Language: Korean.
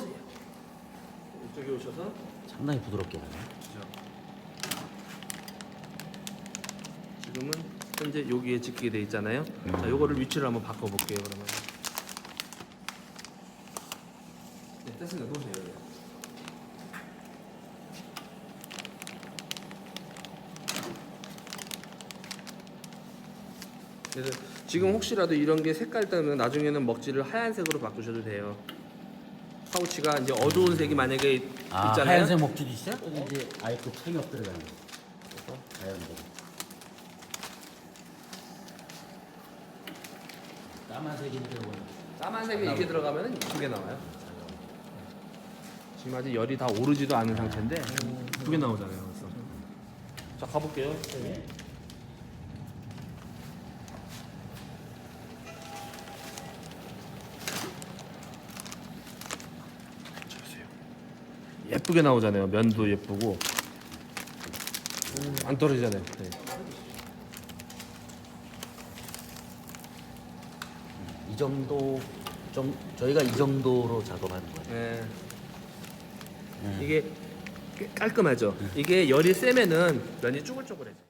풀어주세요. 이쪽에 오셔서 상당히 부드럽게 하네. 그죠. 지금은 현재 여기에 찍게 돼 있잖아요. 음. 자, 요거를 위치를 한번 바꿔볼게요. 그러면. 네, 됐습니다. 놓으세요. 그래서 지금 혹시라도 이런 게 색깔 때문에 나중에는 먹지를 하얀색으로 바꾸셔도 돼요. 파우치가 이제 어두운 색이 만약에 아, 있잖아요. 하얀색 목줄이 있어요? 이제 아예 그 청엽 들어가는 거. 그래서 자연대로. 까만색인데 뭐. 까만색이 이게 들어가면 이쁘게 나와요. 지금 아직 열이 다 오르지도 않은 상태인데 이쁘게 나오잖아요. 그래서 자 가볼게요. 보세요. 예쁘게 나오잖아요. 면도 예쁘고 안 떨어지잖아요. 네. 이 정도 좀 저희가 이 정도로 작업하는 거예요. 네. 네. 이게 깔끔하죠. 이게 열이 세면은 면이 쭈글쭈글해져.